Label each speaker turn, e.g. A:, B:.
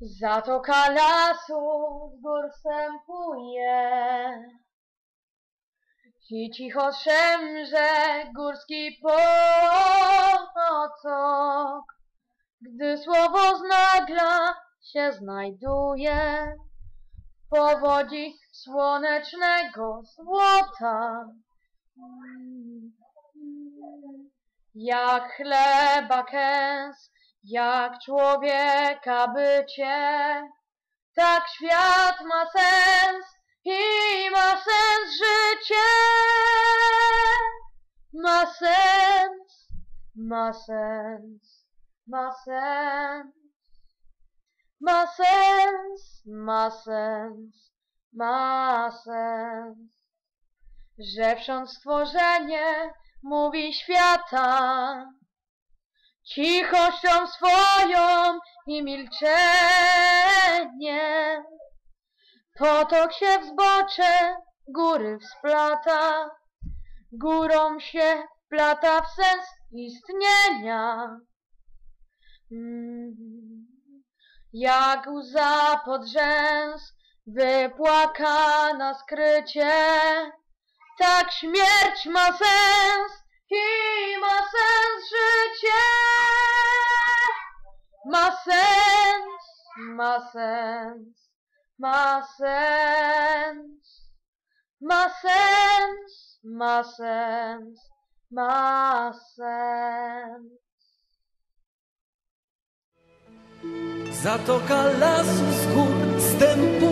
A: Zatoka lasu z gór wstępuje i cicho szemrze górski potok, gdy słowo znagla się znajduje powodzi słonecznego złota. Jak chleba kęs, jak człowieka bycie, tak świat ma sens i ma sens życie. Ma sens, ma sens, ma sens. Ma sens, ma sens, ma sens. Że wsząd stworzenie mówi świata cichością swoją i milczeniem. Potok się w zbocze góry wsplata, górą się plata w sens istnienia. Mm. Jak łza pod rzęs wypłakana skrycie, tak śmierć ma sens i Ma sens, ma sens, ma sens, ma sens, ma sens, ma sens.
B: Zatoka lasu z gór stępuje